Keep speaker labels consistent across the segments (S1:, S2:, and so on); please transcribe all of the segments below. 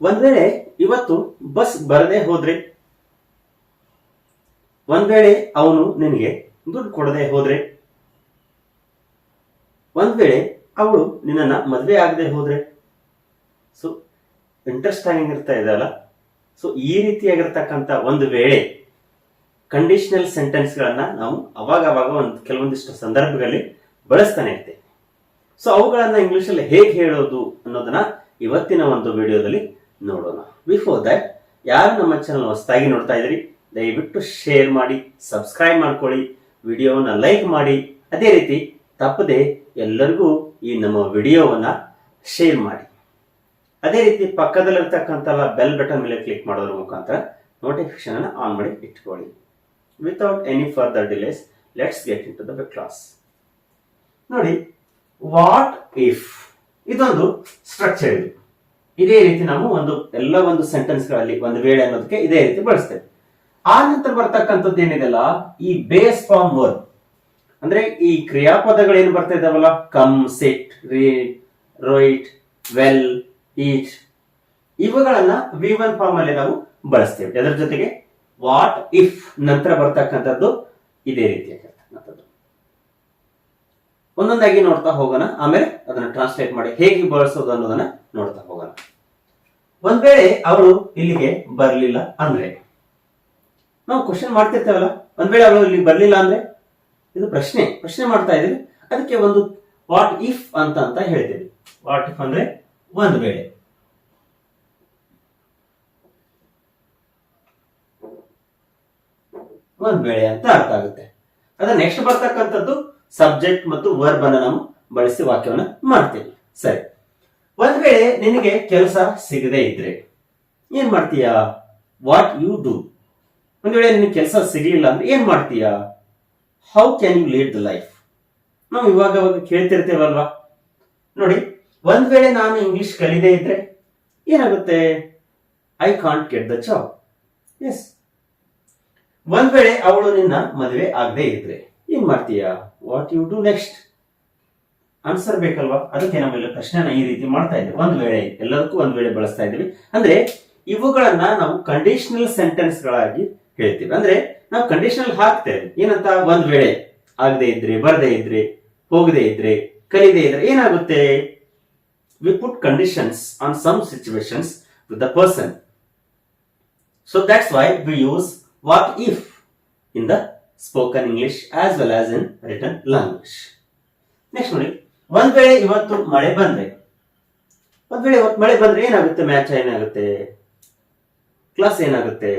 S1: ಒಂದ್ ವೇಳೆ ಇವತ್ತು ಬಸ್ ಬರದೇ ಹೋದ್ರೆ? ಒಂದ್ ವೇಳೆ ಅವನು ನಿನಗೆ ದುಡ್ಡು ಕೊಡದೆ ಹೋದ್ರೆ? ಒಂದ್ ವೇಳೆ ಅವಳು ನಿನ್ನ ಮದ್ವೆ ಆಗದೆ ಹೋದ್ರೆ? ಸೊ ಇಂಟ್ರೆಸ್ಟ್ ಇರ್ತಾ ಇದಲ್ಲ ಸೊ ಈ ರೀತಿಯಾಗಿರ್ತಕ್ಕಂಥ ಒಂದು ವೇಳೆ ಕಂಡೀಷನಲ್ ಸೆಂಟೆನ್ಸ್ ಗಳನ್ನ ನಾವು ಅವಾಗ ಒಂದು ಕೆಲವೊಂದಿಷ್ಟು ಸಂದರ್ಭಗಳಲ್ಲಿ ಬಳಸ್ತಾನೆ ಇರ್ತೇವೆ. ಸೊ ಅವುಗಳನ್ನ ಇಂಗ್ಲಿಷ್ ಅಲ್ಲಿ ಹೇಗೆ ಹೇಳೋದು ಅನ್ನೋದನ್ನ ಇವತ್ತಿನ ಒಂದು ವಿಡಿಯೋದಲ್ಲಿ ನೋಡೋಣ. ಬಿಫೋರ್ ದಟ್ ಯಾರು ನಮ್ಮ ಚಾನಲ್ ಹೊಸದಾಗಿ ನೋಡ್ತಾ ಇದ್ರಿ ದಯವಿಟ್ಟು ಶೇರ್ ಮಾಡಿ ಸಬ್ಸ್ಕ್ರೈಬ್ ಮಾಡ್ಕೊಳ್ಳಿ, ವಿಡಿಯೋವನ್ನ ಲೈಕ್ ಮಾಡಿ. ಅದೇ ರೀತಿ ತಪ್ಪದೆ ಎಲ್ಲರಿಗೂ ಈ ನಮ್ಮ ವಿಡಿಯೋವನ್ನ ಶೇರ್ ಮಾಡಿ. ಅದೇ ರೀತಿ ಪಕ್ಕದಲ್ಲಿರ್ತಕ್ಕಂಥ ಬೆಲ್ ಬಟನ್ ಮೇಲೆ ಕ್ಲಿಕ್ ಮಾಡೋದ್ರ ಮುಖಾಂತರ ನೋಟಿಫಿಕೇಶನ್ ಅನ್ನು ಆನ್ ಮಾಡಿ ಇಟ್ಕೊಳ್ಳಿ. Without any further delays let's get in to the class ನೋಡಿ ವಾಟ್ ಇಫ್ ಇದೊಂದು ಸ್ಟ್ರಕ್ಚರ್ ಇದು. ಇದೇ ರೀತಿ ನಾವು ಒಂದು ಎಲ್ಲ ಒಂದು ಸೆಂಟೆನ್ಸ್ಗಳಲ್ಲಿ ಒಂದು ವೇಳೆ ಅನ್ನೋದಕ್ಕೆ ಇದೇ ರೀತಿ ಬಳಸ್ತೇವೆ. ಆ ನಂತರ ಬರ್ತಕ್ಕಂಥದ್ದು ಏನಿದೆಲ್ಲ? ಈ ಬೇಸ್ ಫಾರ್ಮ್ ವರ್ಡ್. ಅಂದ್ರೆ ಈ ಕ್ರಿಯಾಪದಗಳು ಏನು ಬರ್ತಾ ಇದಾವಲ್ಲ? Come, sit read write well eat ಇವುಗಳನ್ನ ವಿ ಒನ್ ಫಾರ್ಮ್ ಅಲ್ಲಿ ನಾವು ಬಳಸ್ತೇವೆ. ಅದರ ಜೊತೆಗೆ ವಾಟ್ ಇಫ್ ನಂತರ ಬರ್ತಕ್ಕಂಥದ್ದು ಇದೇ ರೀತಿಯಾಗಿರ್ತಕ್ಕಂಥದ್ದು ಒಂದೊಂದಾಗಿ ನೋಡ್ತಾ ಹೋಗೋಣ. ಆಮೇಲೆ ಅದನ್ನ ಟ್ರಾನ್ಸ್ಲೇಟ್ ಮಾಡಿ ಹೇಗೆ ಬಳಸೋದು ಅನ್ನೋದನ್ನ ನೋಡ್ತಾ ಹೋಗೋಣ. ಒಂದ್ ವೇಳೆ ಅವಳು ಇಲ್ಲಿಗೆ ಬರಲಿಲ್ಲ ಅಂದ್ರೆ? ನಾವು ಕ್ವಶನ್ ಮಾಡ್ತಿರ್ತೇವಲ್ಲ? ಒಂದ್ ವೇಳೆ ಅವಳು ಇಲ್ಲಿ ಬರ್ಲಿಲ್ಲ ಅಂದ್ರೆ? ಇದು ಪ್ರಶ್ನೆ. ಪ್ರಶ್ನೆ ಮಾಡ್ತಾ ಇದೀವಿ ಅದಕ್ಕೆ ಒಂದು ವಾಟ್ ಇಫ್ ಅಂತ ಅಂತ ಹೇಳ್ತೇವೆ. ವಾಟ್ ಇಫ್ ಅಂದ್ರೆ ಒಂದ್ ವೇಳೆ. ಒಂದ್ ವೇಳೆ ಅಂತ ಅರ್ಥ ಆಗುತ್ತೆ. ಅದ ನೆಕ್ಸ್ಟ್ ಬರ್ತಕ್ಕಂಥದ್ದು ಸಬ್ಜೆಕ್ಟ್ ಮತ್ತು ವರ್ಬ್ ಅನ್ನ ನಾವು ಬಳಸಿ ವಾಕ್ಯವನ್ನ ಮಾಡ್ತೀವಿ. ಸರಿ. ಒಂದ್ ವೇಳೆ ನಿನಗೆ ಕೆಲಸ ಸಿಗದೇ ಇದ್ರೆ ಏನ್ ಮಾಡ್ತೀಯಾ? ವಾಟ್ ಯು ಡೂ ಒಂದ್ ವೇಳೆ ನಿನಗೆ ಕೆಲಸ ಸಿಗಲಿಲ್ಲ ಅಂದ್ರೆ ಏನ್ ಮಾಡ್ತೀಯಾ? How can you lead the life ನಾವು ಇವಾಗ ಅವಾಗ ಕೇಳ್ತಿರ್ತೇವಲ್ವಾ? ನೋಡಿ, ಒಂದ್ ವೇಳೆ ನಾನು ಇಂಗ್ಲಿಷ್ ಕಲಿದೇ ಇದ್ರೆ ಏನಾಗುತ್ತೆ? I can't get the job S ಒಂದ್ ವೇಳೆ ಅವಳು ನಿನ್ನ ಮದುವೆ ಆಗದೆ ಇದ್ರೆ ಏನ್ ಮಾಡ್ತೀಯಾ? What you do next answer ಬೇಕಲ್ವಾ? ಅದಕ್ಕೆ ನಾವೆಲ್ಲ ಪ್ರಶ್ನೆನ ಈ ರೀತಿ ಮಾಡ್ತಾ ಇದ್ದೇವೆ ಒಂದ್ ವೇಳೆ ಎಲ್ಲದಕ್ಕೂ ಒಂದ್ ವೇಳೆ ಬಳಸ್ತಾ ಇದ್ದೀವಿ ಅಂದ್ರೆ ಇವುಗಳನ್ನ ನಾವು ಕಂಡೀಷನಲ್ ಸೆಂಟೆನ್ಸ್ ಗಳಾಗಿ ಹೇಳ್ತೀವಿ. ಅಂದ್ರೆ ನಾವು ಕಂಡೀಷನಲ್ ಹಾಕ್ತೇವೆ ಏನಂತ? ಒಂದ್ ವೇಳೆ ಆಗದೆ ಇದ್ರೆ, ಬರದೇ ಇದ್ರೆ, ಹೋಗದೆ ಇದ್ರೆ, ಕಲಿದೇ ಇದ್ರೆ ಏನಾಗುತ್ತೆ? We put conditions on some situations with the person so that's why we use what if in the spoken English as well as in return language next ನೋಡಿ. ಒಂದ್ ವೇಳೆ ಇವತ್ತು ಮಳೆ ಬಂದ್ರೆ, ಒಂದ್ ವೇಳೆ ಇವತ್ತು ಮಳೆ ಬಂದ್ರೆ ಏನಾಗುತ್ತೆ? ಮ್ಯಾಚ್ ಏನಾಗುತ್ತೆ? ಕ್ಲಾಸ್ ಏನಾಗುತ್ತೆ?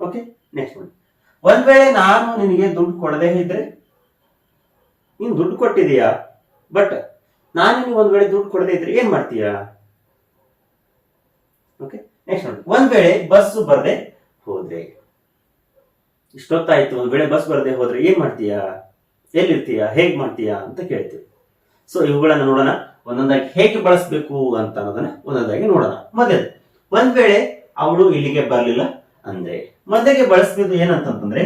S1: ಓಕೆ ನೆಕ್ಸ್ಟ್ ಒಂದ್ ಒಂದ್ ವೇಳೆ ನಾನು ನಿನಗೆ ದುಡ್ಡು ಕೊಡದೇ ಇದ್ರೆ, ನೀನು ದುಡ್ಡು ಕೊಟ್ಟಿದೀಯಾ ಬಟ್ ನಾನು ನಿನಗೆ ಒಂದ್ ವೇಳೆ ದುಡ್ಡು ಕೊಡದೆ ಇದ್ರೆ ಏನ್ ಮಾಡ್ತೀಯಾ? ಓಕೆ ನೆಕ್ಸ್ಟ್ ನೋಡಿ ಒಂದ್ ವೇಳೆ ಬಸ್ ಬರದೆ ಹೋದ್ರೆ, ಇಷ್ಟೊತ್ತಾಯ್ತು, ಒಂದ್ ವೇಳೆ ಬಸ್ ಬರದೆ ಹೋದ್ರೆ ಏನ್ ಮಾಡ್ತೀಯಾ? ಎಲ್ಲಿರ್ತೀಯಾ? ಹೇಗ್ ಮಾಡ್ತೀಯಾ ಅಂತ ಕೇಳ್ತೀವಿ. ಸೊ ಇವುಗಳನ್ನ ನೋಡೋಣ. ಒಂದೊಂದಾಗಿ ಹೇಗೆ ಬಳಸಬೇಕು ಅಂತ ಅನ್ನೋದನ್ನ ಒಂದೊಂದಾಗಿ ನೋಡೋಣ. ಮೊದಲು ಒಂದ್ ವೇಳೆ ಅವಳು ಇಲ್ಲಿಗೆ ಬರಲಿಲ್ಲ ಅಂದ್ರೆ ಮೊದಲಿಗೆ ಬಳಸಬೇಕು ಏನಂತಂದ್ರೆ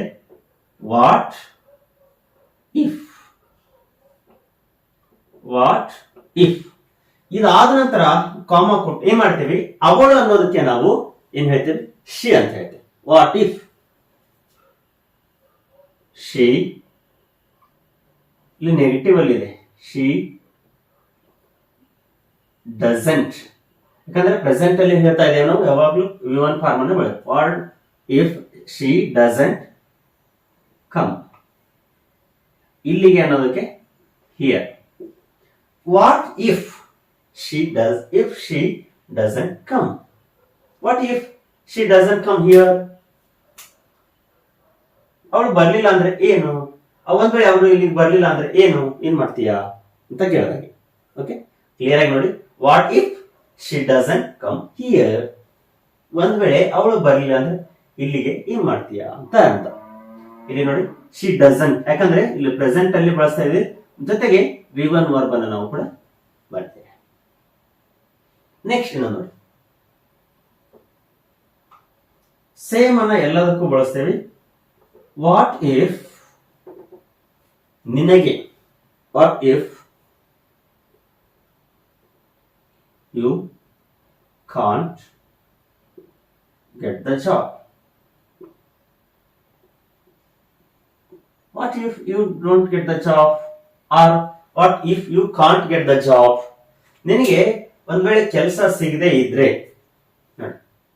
S1: ವಾಟ್ ಇಫ್ ವಾಟ್ ಇಫ್ ಇದಾದ ನಂತರ ಕಾಮ ಕೊಟ್ಟು ಏನ್ ಮಾಡ್ತೀವಿ? ಅವಳು ಅನ್ನೋದಕ್ಕೆ ನಾವು ಏನ್ ಹೇಳ್ತೀವಿ? ಶಿ ಅಂತ ಹೇಳ್ತೀವಿ. ವಾಟ್ ಇಫ್ ಶಿ ಇಲ್ಲಿ ನೆಗೆಟಿವ್ ಅಲ್ಲಿ ಇದೆ ಶಿ ಡಸೆಂಟ್ ಯಾಕಂದ್ರೆ ಪ್ರೆಸೆಂಟ್ ಅಲ್ಲಿ ಹೇಳ್ತಾ ಇದ್ದೇವೆ ನಾವು? ಯಾವಾಗ್ಲೂ ವಿ ಒನ್ ಫಾರ್ಮ್ ಅನ್ನು ಬೆಳೆ what if she doesn't come ಇಲ್ಲಿಗೆ ಅನ್ನೋದಕ್ಕೆ here what if she does if she doesn't come what if she doesn't come here ಅವಳು ಬರ್ಲಿಲ್ಲ ಅಂದ್ರೆ ಏನು? ಒಂದ್ ವೇಳೆ ಅವಳು ಇಲ್ಲಿಗೆ ಬರ್ಲಿಲ್ಲ ಅಂದ್ರೆ ಏನು? ಏನ್ ಮಾಡ್ತೀಯಾ? ಅಂತ ಕೇಳಿದಾಗೆ. ಓಕೆ ಕ್ಲಿಯರ್ ಆಗಿ ನೋಡಿ. What if she doesn't come here ಒಂದ್ ವೇಳೆ ಅವಳು ಬರ್ಲಿಲ್ಲ ಅಂದ್ರೆ ಇಲ್ಲಿಗೆ ಏನ್ ಮಾಡ್ತೀಯಾ ಅಂತ ಅಂತ. ಇಲ್ಲಿ ನೋಡಿ. ಶಿ ಡಸನ್ ಯಾಕಂದ್ರೆ ಇಲ್ಲಿ ಪ್ರೆಸೆಂಟ್ ಅಲ್ಲಿ ಬಳಸ್ತಾ ಇದೆ ಜೊತೆಗೆ ವಿ ಒನ್ ವರ್ಬ್ ಅನ್ನು ನಾವು ಕೂಡ ಬರ್ತೇವೆ ನೆಕ್ಸ್ಟ್ ನೋಡಿ. ಸೇಮ್ ಅನ್ನ ಎಲ್ಲದಕ್ಕೂ ಬಳಸ್ತೇವೆ. ವಾಟ್ ಇಫ್ ನಿನಗೆ what if you can't get the job what if you don't get the job or what if you can't get the job ನಿನಗೆ ಒಂದ್ ವೇಳೆ ಕೆಲಸ ಸಿಗದೆ ಇದ್ರೆ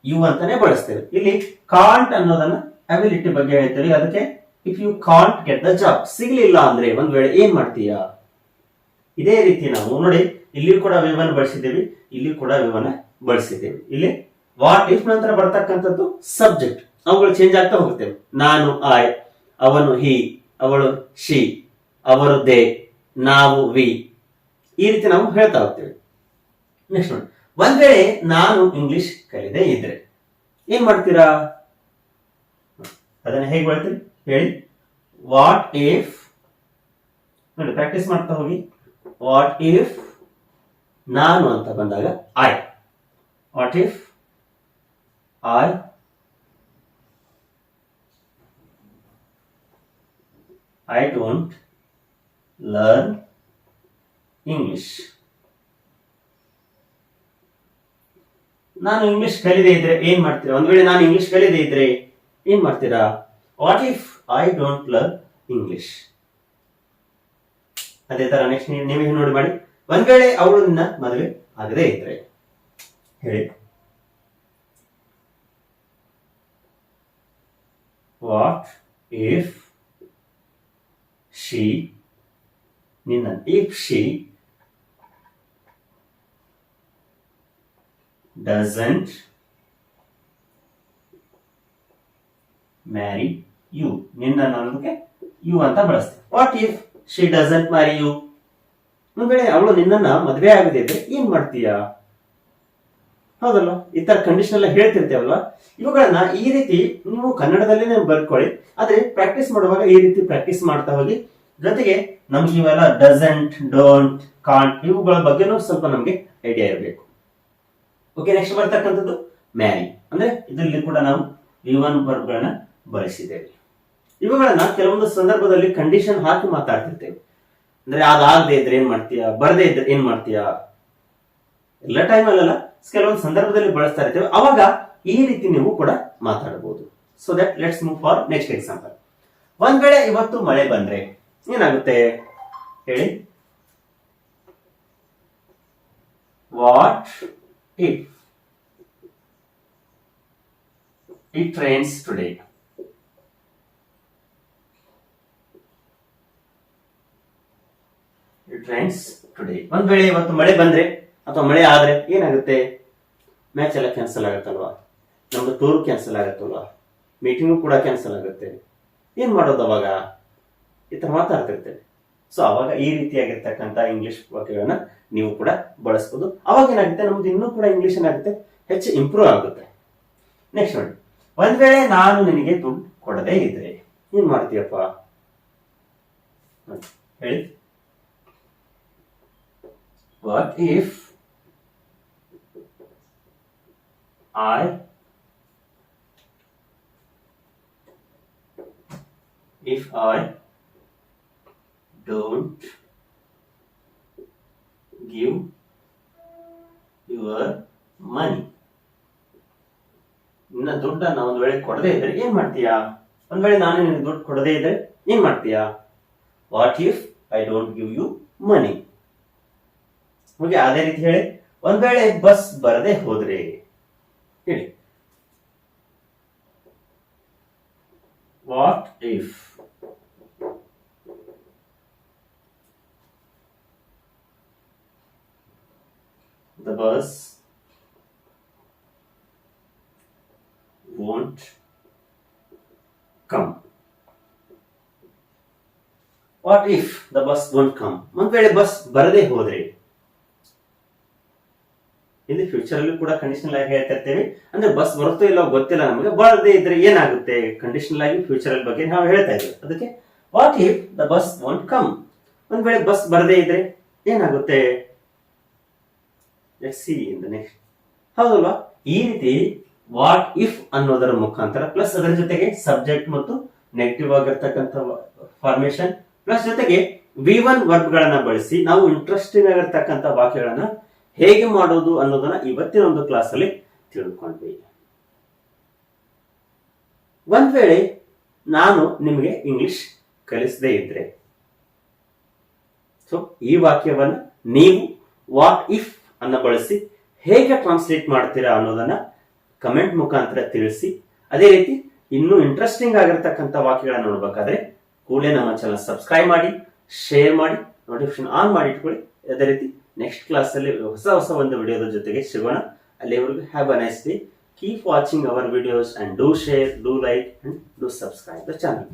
S1: ಯು ಅಂತಾನೆ ಬಳಸ್ತೇವೆ ಇಲ್ಲಿ ಕಾಂಟ್ ಅನ್ನೋದನ್ನ ಅಬಿಲಿಟಿ ಬಗ್ಗೆ ಹೇಳ್ತೇವೆ ಅದಕ್ಕೆ if you can't get the job ಸಿಗ್ಲಿಲ್ಲ ಅಂದ್ರೆ ಒಂದ್ ವೇಳೆ ಏನ್ ಮಾಡ್ತೀಯಾ? ಇದೇ ರೀತಿ ನಾವು ನೋಡಿ ಇಲ್ಲಿ ಕೂಡ ವಿವನ್ ಬಳಸಿದ್ದೇವೆ ಇಲ್ಲಿ ಕೂಡ ವಿವನ್ ಬಳಸಿದ್ದೇವೆ. ಇಲ್ಲಿ ವಾಟ್ ಇಫ್ ನಂತರ ಬರ್ತಕ್ಕಂಥದ್ದು ಸಬ್ಜೆಕ್ಟ್ ಅವುಗಳು ಚೇಂಜ್ ಆಗ್ತಾ ಹೋಗ್ತೇವೆ ನಾನು ಐ ಅವನು ಹಿ ಅವಳು ಶಿ ಅವರು ದೇ ನಾವು ವಿ ಈ ರೀತಿ ನಾವು ಹೇಳ್ತಾ ಹೋಗ್ತೇವೆ. ನೆಕ್ಸ್ಟ್ ನೋಡಿ. ಒಂದ್ ವೇಳೆ ನಾನು ಇಂಗ್ಲಿಷ್ ಕಲಿದೆ ಇದ್ರೆ, ಏನ್ ಮಾಡ್ತೀರಾ? ಅದನ್ನ ಹೇಗೆ ಹೇಳ್ತೀರಿ ಹೇಳಿ. ವಾಟ್ ಇಫ್ ನೋಡಿ ಪ್ರಾಕ್ಟೀಸ್ ಮಾಡ್ತಾ ಹೋಗಿ. ವಾಟ್ ಇಫ್ ನಾನು ಅಂತ ಬಂದಾಗ I what if I I don't learn English ನಾನು ಇಂಗ್ಲಿಷ್ ಕಲಿದೇ ಇದ್ರೆ ಏನ್ ಮಾಡ್ತೀರಾ? ಒಂದ್ ವೇಳೆ ನಾನು ಇಂಗ್ಲಿಷ್ ಕಲಿದೇ ಇದ್ರೆ ಏನ್ ಮಾಡ್ತೀರಾ? What if I don't love English ಅದೇ ತರ ನೆಕ್ಸ್ಟ್ ನೀವೇ ನೋಡಿ ಮಾಡಿ. ಒಂದ್ ವೇಳೆ ಅವಳು ನಿನ್ನ ಮದುವೆ ಆಗದೇ ಇದ್ರೆ, ಹೇಳಿ. ವಾಟ್ ಇಫ್ ಶಿ ನಿನ್ನ if she doesn't marry you ನಿನ್ನ ಅನ್ನೋದಕ್ಕೆ ಯು ಅಂತ ಬಳಸ್ತೀವಿ what if she doesn't marry you ಒಂದ್ವೇಳೆ ಅವಳು ನಿನ್ನನ್ನ ಮದುವೆ ಆಗದೆ ಇದ್ರೆ ಏನ್ ಮಾಡ್ತೀಯಾ? ಹೌದಲ್ವಾ? ಈ ತರ ಕಂಡೀಷನ್ ಎಲ್ಲ ಹೇಳ್ತಿರ್ತೇವಲ್ವಾ? ಇವುಗಳನ್ನ ಈ ರೀತಿ ನೀವು ಕನ್ನಡದಲ್ಲೇ ಬರ್ಕೊಳ್ಳಿ. ಆದ್ರೆ ಪ್ರಾಕ್ಟೀಸ್ ಮಾಡುವಾಗ ಈ ರೀತಿ ಪ್ರಾಕ್ಟೀಸ್ ಮಾಡ್ತಾ ಹೋಗಿ. ಜೊತೆಗೆ ನಮ್ಗೆ ಇವೆಲ್ಲ ಡಸಂಟ್ ಡೋಂಟ್ ಕಾಂಟ್ ಇವುಗಳ ಬಗ್ಗೆನೂ ಸ್ವಲ್ಪ ನಮ್ಗೆ ಐಡಿಯಾ ಇರಬೇಕು. ಓಕೆ ನೆಕ್ಸ್ಟ್ ಬರ್ತಕ್ಕಂಥದ್ದು ಮ್ಯಾರಿ ಅಂದ್ರೆ ಇದರಲ್ಲಿ ಕೂಡ ನಾವು ವಿ ಒನ್ ವರ್ಬ್ಗಳನ್ನ ಬಳಸಿದ್ದೇವೆ. ಇವುಗಳನ್ನ ಕೆಲವೊಂದು ಸಂದರ್ಭದಲ್ಲಿ ಕಂಡೀಷನ್ ಹಾಕಿ ಮಾತಾಡ್ತಿರ್ತೇವೆ. ಅಂದ್ರೆ ಅದಾಗದೆ ಇದ್ರೆ ಏನ್ ಮಾಡ್ತೀಯಾ? ಬರದೇ ಇದ್ರೆ ಏನ್ ಮಾಡ್ತೀಯಾ? ಎಲ್ಲ ಟೈಮ್ ಅಲ್ಲಲ್ಲ, ಕೆಲವೊಂದು ಸಂದರ್ಭದಲ್ಲಿ ಬಳಸ್ತಾ ಇರ್ತೇವೆ. ಅವಾಗ ಈ ರೀತಿ ನೀವು ಕೂಡ ಮಾತಾಡಬಹುದು. So that let's move for next example ಒಂದ್ ವೇಳೆ ಇವತ್ತು ಮಳೆ ಬಂದ್ರೆ ಏನಾಗುತ್ತೆ? ಹೇಳಿ. What it it rains today it today ಒಂದ್ ವೇಳೆ ಇವತ್ತು ಮಳೆ ಬಂದ್ರೆ ಅಥವಾ ಮಳೆ ಆದ್ರೆ ಏನಾಗುತ್ತೆ? ಮ್ಯಾಚ್ ಎಲ್ಲ ಕ್ಯಾನ್ಸಲ್ ಆಗುತ್ತಲ್ವಾ? ನಮ್ದು ಟೂರ್ ಕ್ಯಾನ್ಸಲ್ ಆಗುತ್ತಲ್ವಾ? ಮೀಟಿಂಗು ಕೂಡ ಕ್ಯಾನ್ಸಲ್ ಆಗುತ್ತೆ. ಏನ್ ಮಾಡೋದು ಅವಾಗ? ಈ ತರ ಮಾತಾಡ್ತಿರ್ತೇವೆ ಸೊ ಅವಾಗ ಈ ರೀತಿಯಾಗಿರ್ತಕ್ಕಂಥ ಇಂಗ್ಲಿಷ್ ವಾಕ್ಯಗಳನ್ನ ನೀವು ಕೂಡ ಬಳಸ್ಬೋದು. ಅವಾಗ ಏನಾಗುತ್ತೆ? ನಮ್ದು ಇನ್ನೂ ಕೂಡ ಇಂಗ್ಲಿಷ್ ಏನಾಗುತ್ತೆ? ಹೆಚ್ಚು ಇಂಪ್ರೂವ್ ಆಗುತ್ತೆ. ನೆಕ್ಸ್ಟ್ ನೋಡಿ. ಒಂದ್ ವೇಳೆ ನಾನು ನಿನಗೆ ದುಡ್ಡು ಕೊಡದೇ ಇದ್ರೆ ಏನ್ ಮಾಡ್ತೀಯಪ್ಪ? ಹೇಳಿ. What if I if I don't give your money? ನಿನ್ನ ದುಡ್ಡನ್ನ ಒಂದ್ ವೇಳೆ ಕೊಡದೇ ಇದ್ರೆ ಏನ್ ಮಾಡ್ತೀಯಾ? ಒಂದ್ ವೇಳೆ ನಾನು ನಿನ್ನ ದುಡ್ಡು ಕೊಡದೇ ಇದ್ರೆ ಏನ್ ಮಾಡ್ತೀಯಾ? What if I don't give you money okay ಅದೇ ರೀತಿ ಹೇಳಿ, ಒಂದ್ ವೇಳೆ ಬಸ್ ಬರದೇ ಹೋದ್ರೆ, ಹೇಳಿ. What if the bus won't come. What if the bus won't come ಒಂದ್ ವೇಳೆ ಬಸ್ ಬರದೇ ಹೋದ್ರೆ ಇಲ್ಲಿ ಫ್ಯೂಚರ್ ಅಲ್ಲಿ ಕೂಡ ಕಂಡೀಷನಲ್ ಆಗಿ ಹೇಳ್ತಾ ಇರ್ತೇವೆ. ಅಂದ್ರೆ ಬಸ್ ಬರುತ್ತೋ ಇಲ್ಲೋ ಗೊತ್ತಿಲ್ಲ ನಮಗೆ. ಬರದೇ ಇದ್ರೆ ಏನಾಗುತ್ತೆ? ಕಂಡೀಷನಲ್ ಆಗಿ ಫ್ಯೂಚರ್ ಬಗ್ಗೆ ನಾವು ಹೇಳ್ತಾ ಇದ್ವಿ ಅದಕ್ಕೆ what if the bus won't come ಒಂದ್ ವೇಳೆ ಬಸ್ ಬರದೇ ಇದ್ರೆ ಏನಾಗುತ್ತೆ? ಸಿ ಇನ್ ದ ನೆಕ್ಸ್ಟ್ ಹೌದಲ್ವಾ? ಈ ರೀತಿ ವಾಟ್ ಇಫ್ ಅನ್ನೋದರ ಮುಖಾಂತರ ಪ್ಲಸ್ ಅದರ ಜೊತೆಗೆ ಸಬ್ಜೆಕ್ಟ್ ಮತ್ತು ನೆಗೆಟಿವ್ ಆಗಿರ್ತಕ್ಕಂಥ ಫಾರ್ಮೇಶನ್ ಪ್ಲಸ್ ಜೊತೆಗೆ ವಿ ಒನ್ ವರ್ಬ್ ಗಳನ್ನ ಬಳಸಿ ನಾವು ಇಂಟ್ರೆಸ್ಟಿಂಗ್ ಆಗಿರ್ತಕ್ಕಂಥ ವಾಕ್ಯಗಳನ್ನ ಹೇಗೆ ಮಾಡೋದು ಅನ್ನೋದನ್ನ ಇವತ್ತಿನ ಒಂದು ಕ್ಲಾಸಲ್ಲಿ ತಿಳ್ಕೊಂಡ್ವಿ. ಒಂದ್ ವೇಳೆ ನಾನು ನಿಮಗೆ ಇಂಗ್ಲಿಷ್ ಕಲಿಸದೇ ಇದ್ರೆ ಸೊ ಈ ವಾಕ್ಯವನ್ನು ನೀವು ವಾಟ್ ಇಫ್ ಅನ್ನ ಬಳಸಿ ಹೇಗೆ ಟ್ರಾನ್ಸ್ಲೇಟ್ ಮಾಡ್ತೀರಾ ಅನ್ನೋದನ್ನ ಕಮೆಂಟ್ ಮುಖಾಂತರ ತಿಳಿಸಿ, ಅದೇ ರೀತಿ ಇನ್ನೂ ಇಂಟ್ರೆಸ್ಟಿಂಗ್ ಆಗಿರ್ತಕ್ಕಂಥ ವಾಕ್ಯಗಳನ್ನ ನೋಡ್ಬೇಕಾದ್ರೆ ಕೂಡಲೇ ನಮ್ಮ ಚಾನಲ್ ಸಬ್ಸ್ಕ್ರೈಬ್ ಮಾಡಿ ಶೇರ್ ಮಾಡಿ ನೋಟಿಫಿಕೇಶನ್ ಆನ್ ಮಾಡಿ ಇಟ್ಕೊಳ್ಳಿ. ಅದೇ ರೀತಿ ನೆಕ್ಸ್ಟ್ ಕ್ಲಾಸ್ ಅಲ್ಲಿ ಹೊಸ ಹೊಸ ಒಂದು ವಿಡಿಯೋದ ಜೊತೆಗೆ ಸಿಗೋಣ. ಅಲ್ಲಿವರೆಗೂ have a nice day keep watching our videos and do share do like and do subscribe the channel